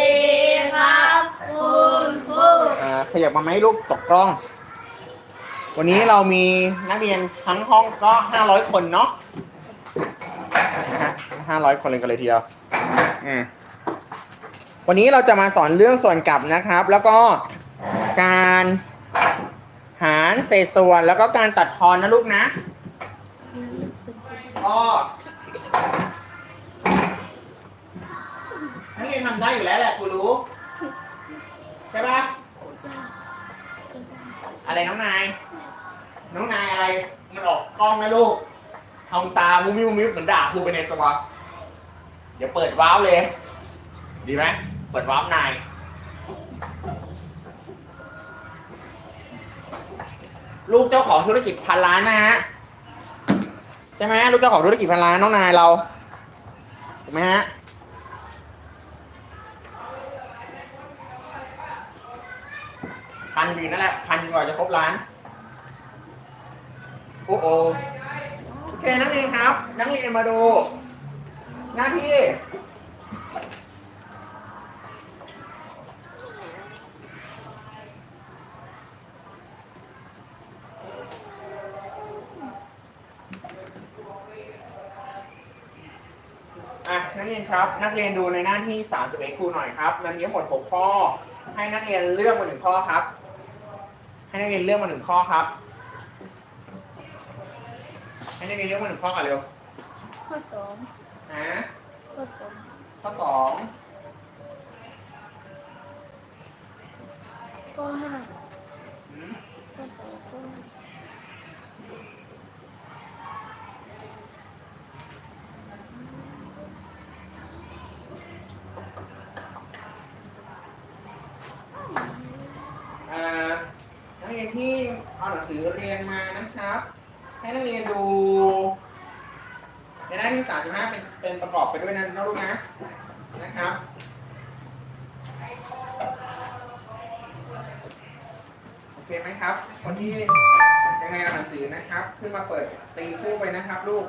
ดีครับคุณครูอ่าขยับมาไหมลูกตกกล้อง วันนี้เรามีนักเรียนทั้งห้องก็ห้าร้อยคนเนาะนะฮะห้าร้อยคนเลยกันเลยทีเดียวอืมวันนี้เราจะมาสอนเรื่องส่วนกลับนะครับ แล้วก็การหารเศษส่วนแล้วก็การตัดทอนนะลูกนะก็ นักเรียนทำได้อยู่แล้วแหละครูรู้ ใช่ปะอะไรน้องนาย น้องนายอะไร มันออกกล้องนะลูกทำตามุ้มิวมุ้มิวเหมือนด่าครูไปในตัว เดี๋ยวเปิดว้าวเลย ดีไหม เปิดว้าวนาย ลูกเจ้าของธุรกิจพันล้านนะฮะ ใช่ไหมลูกเจ้าของธุรกิจพันล้านน้องนายเรา ถูกไหมฮะ พันอยู่นั่นแหละพันกว่าจะครบล้าน โอ้โหโอเคนักเรียนครับ นักเรียนมาดู หน้าที่ อะ นักเรียนครับ นักเรียนดูในหน้าที่ 31ครูหน่อยครับ มันมีทั้งหมด6ข้อ ให้นักเรียนเลือกมาหนึ่งข้อครับ ให้นักเรียนเลือกมาหนึ่งข้อครับ ให้นักเรียนเลือกมาหนึ่งข้อก่อนเร็ว ข้อสองนะข้อสองข้อสองข้อห้า อืม ข้อสองข้อห้า เอ่อนักเรียนที่เอาหนังสือเรียนมานะครับ ให้นักเรียนดูในหน้าที่35เป็นเป็นประกอบไปด้วยนะนะลูกนะนะครับ โอ เคไหมครับ คนที่ยังไงเอานหนังสือนะครับ ขึ้นมาเปิดตีคู่ไปนะครับ ลูก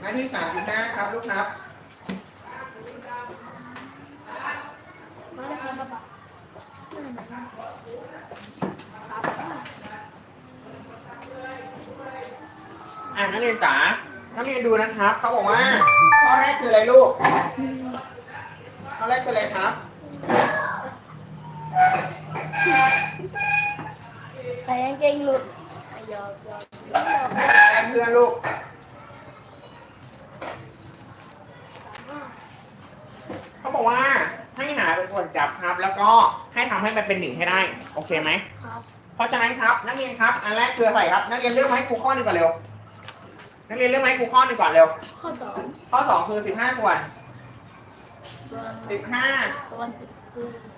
หน้าที่35ครับ ลูกครับล้วครับอ่านักเรียนจ๋านักเรียนดูนะครับเขาบอกว่าข้อแรกคืออะไรลูกข้อแรกคืออะไรครับ ใส่กางเกงหลุดหยอกหยอกหยอกแรงเพื่อนลูกเขาบอกว่าให้หาเป็นส่วนจับครับ แล้วก็ให้ทำให้มันเป็นหนึ่งให้ได้ โอเคไหม ครับเพราะฉะนั้นครับ นักเรียนครับ อันแรกคืออะไรครับ นักเรียนเลือกมาให้ครูข้อหนึ่งก่อนเร็ว นักเรียนเลือกมาให้ครูข้อหนึ่งก่อนเร็ว ข้อสองข้อสองคือสิบห้าส่วนส่วนสิบห้าส่วนสิบสี่สิบสี่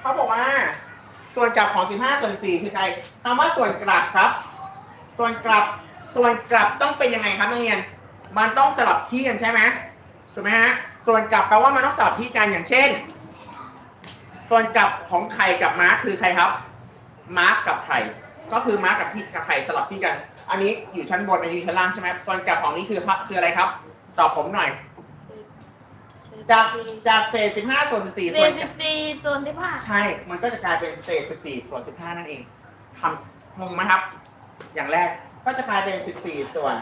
เขาบอกว่า ส่วนกลับของสิบห้าส่วนสี่คือใครคำว่าส่วนกลับครับ ส่วนกลับส่วนกลับต้องเป็นยังไงครับนักเรียน มันต้องสลับที่กันใช่ไหมถูกไหมฮะส่วนกลับแปลว่ามันต้องสลับที่กันอย่างเช่น ส่วนกลับของไข่กับม้าคือใครครับ ม้ากับไข่ก็คือม้ากับที่กับไข่สลับที่กัน อันนี้อยู่ชั้นบนอันนี้อยู่ชั้นล่างใช่ไหมส่วนกลับของนี้คือคืออะไรครับ ตอบผมหน่อย จากจากเศษ15ส่วน14สี่ส่วนสิบสี่ส่วนสิบห้าใช่ มันก็จะกลายเป็นเศษ14ส่วน15นั่นเองทำงงไหมครับ อย่างแรกก็จะกลายเป็น14ส่วน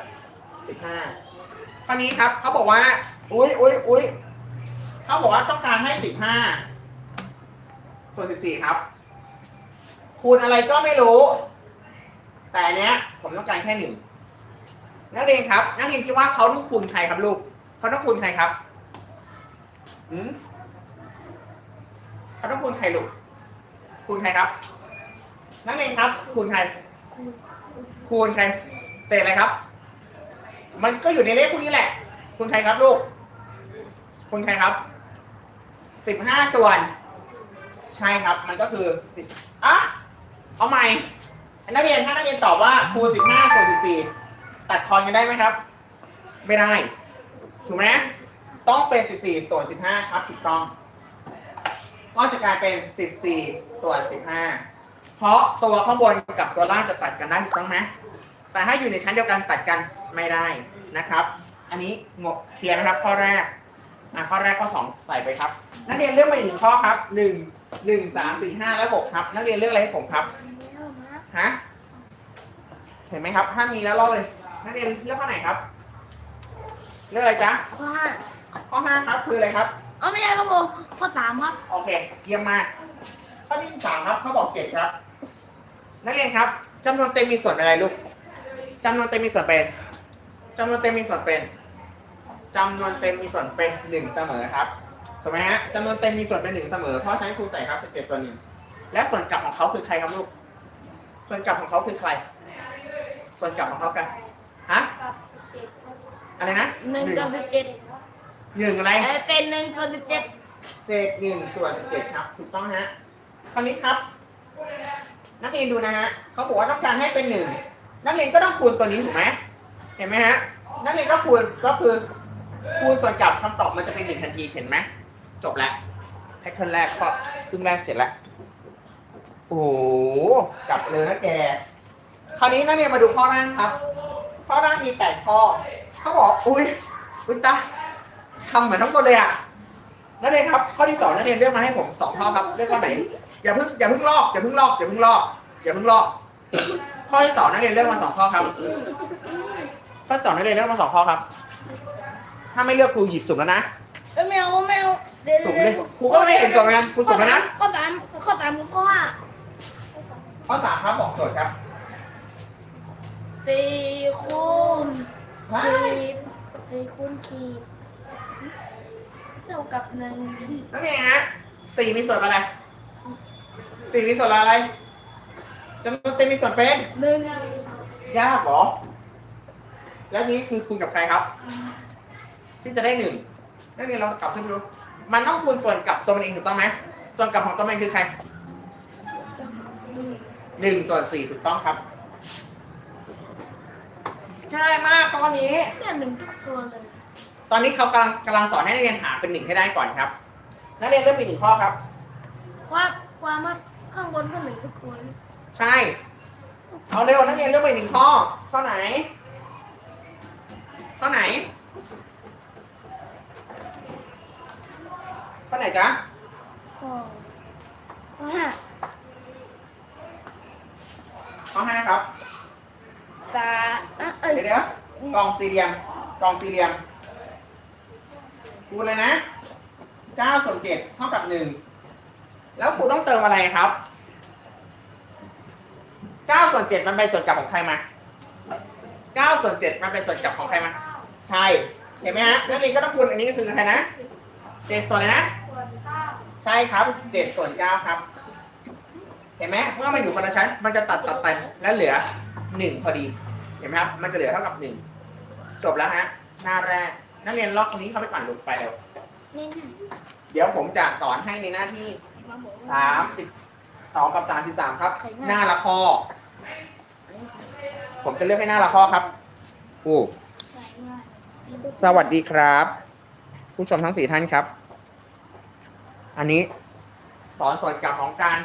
15คราวนี้ครับเขาบอกว่า อุ้ยอุ้ยอุ้ยเขาบอกว่าต้องการให้15ส่วน14ครับ คูณอะไรก็ไม่รู้ แต่อันเนี้ย ผมต้องการแค่หนึ่งนักเรียนครับ นักเรียนคิดว่าเขาต้องคูณใครครับลูกเขาต้องคูณใครครับ หืมเขาต้องคูณใครลูกคูณใครครับ นักเรียนครับ คูณใคร คูณใคร เศษอะไรครับ มันก็อยู่ในเลขพวกนี้แหละ คูณใครครับลูก คูณใครครับ สิบห้าส่วน ใช่ครับ มันก็คือสิบอะเอาใหม่ นักเรียนถ้านักเรียนตอบว่าคูณสิบห้าส่วนสิบสี่ตัดทอนกันได้ไหมครับ ไม่ได้ ถูกไหม ต้องเป็นสิบสี่ส่วนสิบห้าครับถูกต้อง ก็จะกลายเป็น 14 ส่วน 15 เพราะตัวข้างบนกับตัวล่างจะตัดกันได้ถูกต้องไหมแต่ถ้าอยู่ในชั้นเดียวกันตัดกันไม่ได้นะครับ อันนี้งบเคลียร์นะครับข้อแรกอะข้อแรกข้อสองใส่ไปครับ นักเรียนเลือกมาอีกหนึ่งข้อครับหนึ่งหนึ่งสามสี่ห้าและหกครับ นักเรียนเลือกอะไรให้ผมครับฮะเห็นไหมครับถ้ามีแล้วลอกเลย นักเรียนเลือกข้อไหนครับ เลือกอะไรจ๊ะข้อห้า ข้อห้าครับคืออะไรครับอ๋อไม่ใช่ครับผมข้อสามครับโอเคเยี่ยมมากข้อที่สามครับเขาบอกเจ็ดครับ นักเรียนครับจำนวนเต็มมีส่วนเป็นอะไรลูกจำนวนเต็มมีส่วนเป็นจำนวนเต็มมีส่วนเป็นจำนวนเต็มมีส่วนเป็นหนึ่งเสมอครับถูกไหมฮะจำนวนเต็มมีส่วนเป็นหนึ่งเสมอเพราะฉะนั้นครูใส่ครับสิบเจ็ดส่วนหนึ่งและส่วนกลับของเขาคือใครครับลูก ส่วนกลับของเขาคือใคร ส่วนกลับของเขากันฮะอะไรนะหนึ่งกับสิบเจ็ด หนึ่งอะไร เออเป็นหนึ่งส่วนสิบเจ็ดเศษหนึ่งส่วนสิบเจ็ดครับ ถูกต้องฮะคราวนี้ครับ นักเรียนดูนะฮะเขาบอกว่าต้องการให้เป็นหนึ่งนักเรียนก็ต้องคูณตัวนี้ถูกไหมเห็นไหมฮะนักเรียนก็คูณก็คือคูณส่วนกลับคำตอบมันจะเป็นหนึ่งทันทีเห็นไหมจบแล้วแพทเทิร์นแรกก็ครึ่งแรกเสร็จแล้วโอ้โหกลับเลยนะแกคราวนี้นักเรียนมาดูข้อแรกครับ ข้อแรกมีแปดข้อเขาบอกอุ้ยอุ้ยตา ทำเหมือนทั้งหมดเลยอะนักเรียนครับ ข้อที่สองนักเรียนเลือกมาให้ผมสองข้อครับเลือกข้อไหนอย่าเพิ่งอย่าเพิ่งลอกอย่าเพิ่งลอกอย่าเพิ่งลอกอย่าเพิ่งลอก ข้อที่สองนักเรียนเลือกมาสองข้อครับข้อที่สองนักเรียนเลือกมาสองข้อครับ ถ้าไม่เลือกครูหยิบสุ่มแล้วนะเอ้ยไม่เอาไม่เอาเดี๋ยวสุ่มเลยครูก็ไม่เห็นก่อนเหมือนกันครูสุ่มแล้วนะข้อสามข้อสามกับข้อห้าข้อสามครับบอกโจทย์ครับสี่คูณขีดสี่คูณขีดเท่ากับหนึ่งนักเรียนฮะสี่มีส่วนอะไรสี่มีส่วนอะไรจำนวนเต็มมีส่วนเป็นหนึ่งยากเหรอ แล้วนี้คือคูณกับใครครับ ที่จะได้หนึ่งนักเรียนลองกลับขึ้นดูมันต้องคูณส่วนกลับตัวมันเองถูกต้องไหมส่วนกลับของตัวมันคือใครหนึ่งส่วนสี่ถูกต้องครับง่ายมากข้อนี้แค่หนึ่งทุกตัวเลย ตอนนี้เขากำลังกำลังสอนให้นักเรียนหาเป็นหนึ่งให้ได้ก่อนครับ นักเรียนเริ่มมีหนึ่งข้อครับความความว่าข้างบนก็หนึ่งทุกตัวเลยใช่ เอาเร็วนักเรียนเริ่มไปหนึ่งข้อ ข้อไหน ข้อไหน ข้อไหนจ๊ะข้อข้อห้าข้อห้าครับ สามอะเอ้ยเดี๋ยวเดี๋ยวกล่องสี่เหลี่ยมกล่องสี่เหลี่ยม คูณเลยนะเก้าส่วนเจ็ดเท่ากับหนึ่งแล้วครูต้องเติมอะไรครับเก้าส่วนเจ็ดมันเป็นส่วนกลับของใครมาเก้าส่วนเจ็ดมันเป็นส่วนกลับของใครมา ใช่ เห็นไหมฮะนักเรียนก็ต้องคูณอันนี้ก็คือใครนะเจ็ดส่วนอะไรนะ ใช่ครับเจ็ดส่วนเก้าครับ เห็นไหมเมื่อมันอยู่คนละชั้น มันจะตัดตัดไปแล้วเหลือหนึ่งพอดี เห็นไหมครับ มันจะเหลือเท่ากับหนึ่งจบแล้วฮะ หน้าแรก นักเรียนล็อกตรงนี้เข้าไปก่อนลูกไปเร็วนี่เดี๋ยวผมจะสอนให้ในหน้าที่สามสิบสองกับสามสิบสามครับ หน้าละข้อผมจะเลือกให้หน้าละข้อครับอู้สวัสดีครับ ผู้ชมทั้งสี่ท่านครับ อันนี้สอนส่วนกลับของการ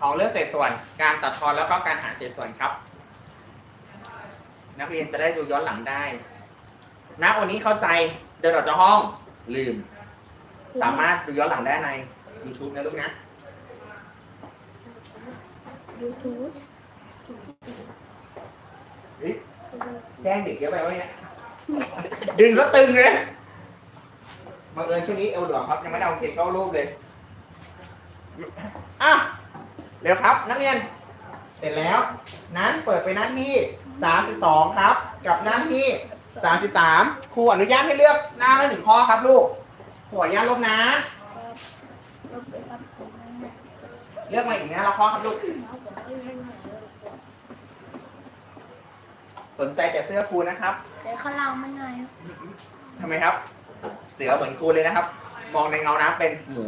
ของเลือกเศษส่วน การตัดทอนแล้วก็การหารเศษส่วนครับ นักเรียนจะได้ดูย้อนหลังได้ ณวันนี้เข้าใจเดินออกจากห้องลืม สามารถดูย้อนหลังได้ใน YouTube นะลูกนะยูทูบเฮ้ยแกล้งเด็กเยอะไปวะเนี่ย ดึงซะตึงเลยบังเอิญช่วงนี้เอวหลวมครับยังไม่ได้เอาเกจเข้ารูปเลย อะ เร็วครับ นักเรียน เสร็จแล้ว นั้นเปิดไปหน้าที่ 32 ครับ กับหน้าที่ 33ครูอนุญาตให้เลือกหน้าละหนึ่งข้อครับลูกขออนุญาตลบนะ เลือกมาอีกหน้าละข้อครับลูก สนใจแต่เสื้อครูนะครับ เดี๋ยวเขาเล่าไม่ง่ายทำไมครับ เสือเหมือนครูเลยนะครับ มองในเงาน้ำเป็นหมู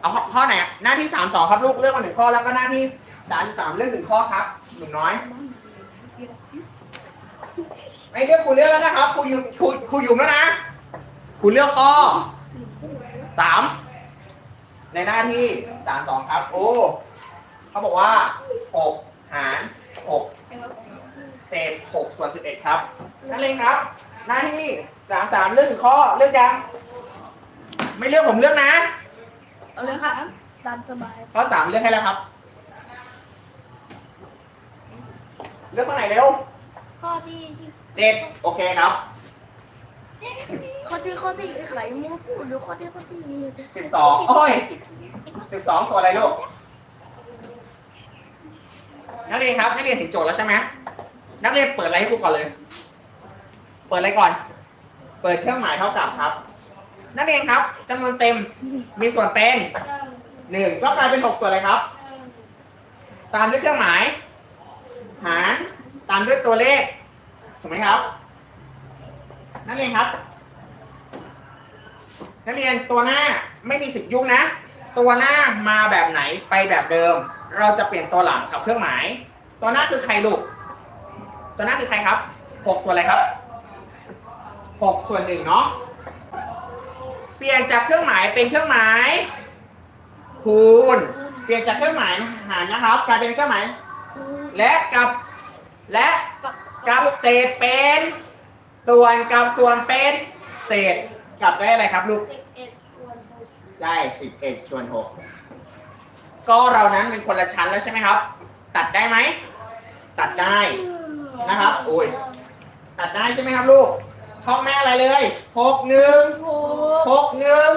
เอาข้อข้อไหนอะหน้าที่สามสองครับลูก เลือกมาหนึ่งข้อแล้วก็หน้าที่สามสามเลือกหนึ่งข้อครับ หนุ่มน้อย ไม่เลือกครูเลือกแล้วนะครับครูอยู่ครูครูอยู่แล้วนะครูเลือกข้อสามในหน้าที่สามสองครับ โอ้เขาบอกว่าหกหารหกเศษหกส่วนสิบเอ็ดครับ นั่นเองครับ หน้าที่สามสามเลือกถึงข้อเลือกยังไม่เลือกผมเลือกนะเอาเลยค่ะตามสบายข้อสามเลือกให้แล้วครับ เลือกข้อไหนเร็วข้อที่ เจ็ดโอเคครับข้อที่ข้อที่ไข่มุกหรือข้อที่ข้อที่สิบสองโอ้ยสิบสองส่วนอะไรลูกนักเรียนครับนักเรียนถึงโจทย์แล้วใช่ไหมนักเรียนเปิดอะไรให้ครูก่อนเลย เปิดอะไรก่อน เปิดเครื่องหมายเท่ากับครับ นักเรียนครับจำนวนเต็มมีส่วนเป็นหนึ่งก็กลายเป็นหกส่วนอะไรครับ ตามด้วยเครื่องหมาย หารตามด้วยตัวเลข ถูกไหมครับ นักเรียนครับ นักเรียนตัวหน้าไม่มีสิทธิ์ยุ่งนะ ตัวหน้ามาแบบไหนไปแบบเดิม เราจะเปลี่ยนตัวหลังกับเครื่องหมาย ตัวหน้าคือใครลูก ตัวหน้าคือใครครับหกส่วนอะไรครับหกส่วนหนึ่งเนาะ เปลี่ยนจากเครื่องหมายเป็นเครื่องหมาย คูณ เปลี่ยนจากเครื่องหมายหารนะครับกลายเป็นเครื่องหมาย และกับและ กับเศษเป็น ส่วนกับส่วนเป็น เศษกับได้อะไรครับลูก ได้สิบเอ็ดส่วนหกก็เรานั้นเป็นคนละชั้นแล้วใช่ไหมครับ ตัดได้ไหม ตัดได้นะครับโอ้ยตัดได้ใช่ไหมครับลูกท่องแม่อะไรเลยหกหนึ่งหกหนึ่ง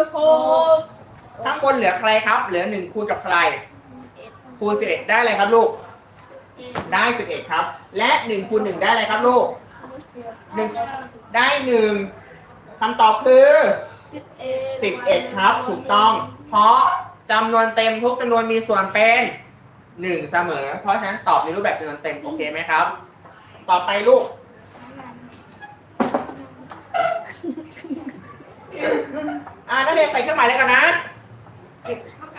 ข้างบนเหลือใครครับ เหลือหนึ่งคูณกับใครคูณสิบเอ็ดได้อะไรครับลูก ได้สิบเอ็ดครับ และหนึ่งคูณหนึ่งได้อะไรครับลูกหนึ่งได้หนึ่งคำตอบคือสิบเอ็ดครับ ถูกต้อง เพราะจำนวนเต็มทุกจำนวนมีส่วนเป็นหนึ่งเสมอ เพราะฉะนั้นตอบในรูปแบบจำนวนเต็มโอเคไหมครับ ต่อไปลูกอ่านักเรียนใส่เครื่องหมายเลยกันนะ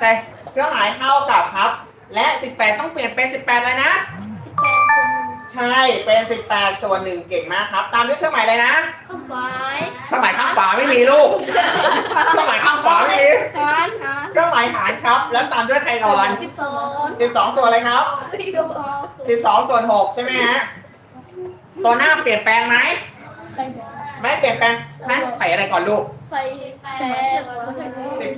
ใส่เครื่องหมายเท่ากับครับ และ 18 ต้องเปลี่ยนเป็น 18เลยนะ ใช่เป็น 18 ส่วนหนึ่งเก่งมากครับ ตามด้วยเครื่องหมายเลยนะข้าวไฟเครื่องหมายข้างฝาไม่มีลูกเครื่องหมายข้างฝาไม่มีหารหารเครื่องหมายหารครับ แล้วตามด้วยใครก่อน สิบสอง12 ส่วนอะไรครับ สิบสอง12 ส่วน 6 ใช่ไหมฮะตัวหน้าเปลี่ยนแปลงไหมใครบอกไม่เปลี่ยนแปลงนั่นใส่อะไรก่อนลูก ใส่แ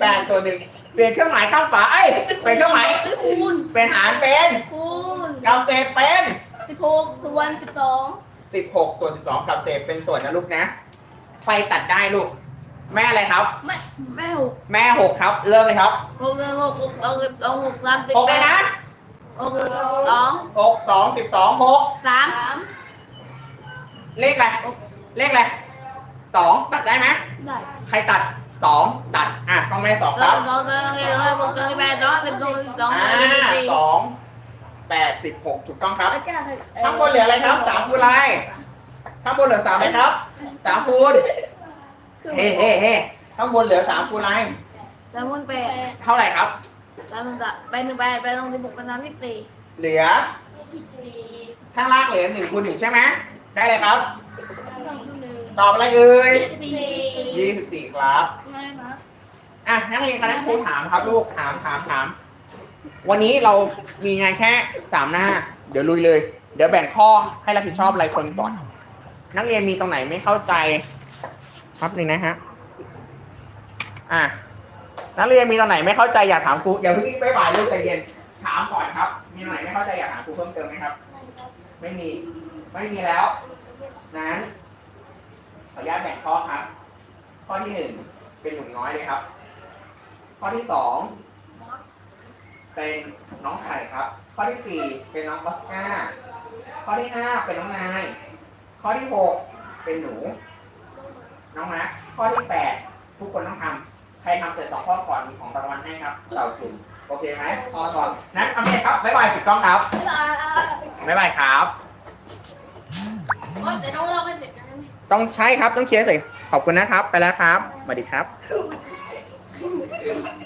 ปด18ส่วนหนึ่ง เปลี่ยนเครื่องหมายข้างฝาเอ้ยเปลี่ยนเครื่องหมายคูณเป็นหารเป็นคูณกับเศษเป็นสิบหกส่วนสิบสอง16ส่วน12กับเศษเป็นส่วนนะลูกนะ ใครตัดได้ลูก แม่อะไรครับไม่ไม่หกแม่6ครับ เริ่มเลยครับหกหนึ่งหกหกเอาเอาหกสามสิบ6แปเลยดนะหกหนึ่งสอง6 2 12 6สามเลขอะไรเลขอะไรสองตัดได้ไหมได้ใครตัด สองตัด อะต้องแม่สองครับสองสองเรียนร้อยหกสิบแปดสองสิบสองสิบสองอ่าสี่สองแปดสิบหกถูกต้องครับอาจารย์ข้างบนเหลืออะไรครับสามคูณอะไรข้างบนเหลือสามไหมครับสามคูณเฮ้เฮ้เฮ้ข้างบนเหลือสามคูณอะไรสามคูณแปดเท่าไหร่ครับสามคูณสามไปหนึ่งไปไปลงสิบหกเป็นสามสิบสี่เหลือข้างล่างเหลือหนึ่งคูณหนึ่งใช่ไหมได้เลยครับ ตอบอะไรเอ่ยสี่ยี่สิบสี่ครับง่ายนะ อะนักเรียนคณะครูถามครับลูกถามถามถาม วันนี้เรามีงานแค่สามหน้า เดี๋ยวลุยเลย เดี๋ยวแบ่งข้อให้รับผิดชอบรายคนก่อน นักเรียนมีตรงไหนไม่เข้าใจครับหนึ่งนะฮะอะนักเรียนมีตรงไหนไม่เข้าใจอยากถามครูอย่าเพิ่งไปบ่ายลูกใจเย็นถามก่อนครับ มีตรงไหนไม่เข้าใจอยากถามครูเพิ่มเติมไหมครับ ไม่มี ไม่มีแล้ว นั้นขออนุญาตแบ่งข้อครับ ข้อที่หนึ่งเป็นหนุ่มน้อยเลยครับ ข้อที่สองเป็นน้องไข่ครับ ข้อที่สี่เป็นน้องออสการ์ข้อที่ห้าเป็นน้องนาย ข้อที่หกเป็นหนู น้องนะข้อที่แปดทุกคนต้องทำใครทำเสร็จสองข้อก่อนมีของรางวัลให้ครับเต่าจุ่มโอเคไหมข้อสอบนั้นทำเสร็จครับบ๊ายบายถูกต้องครับบ๊ายบายบ๊ายบายครับโอ๊ยแต่ต้องเล่าให้เสร็จนะต้องใช้ครับต้องเคลียร์สิขอบคุณนะครับ ไปแล้วครับสวัสดีครับโอ้ Yeah.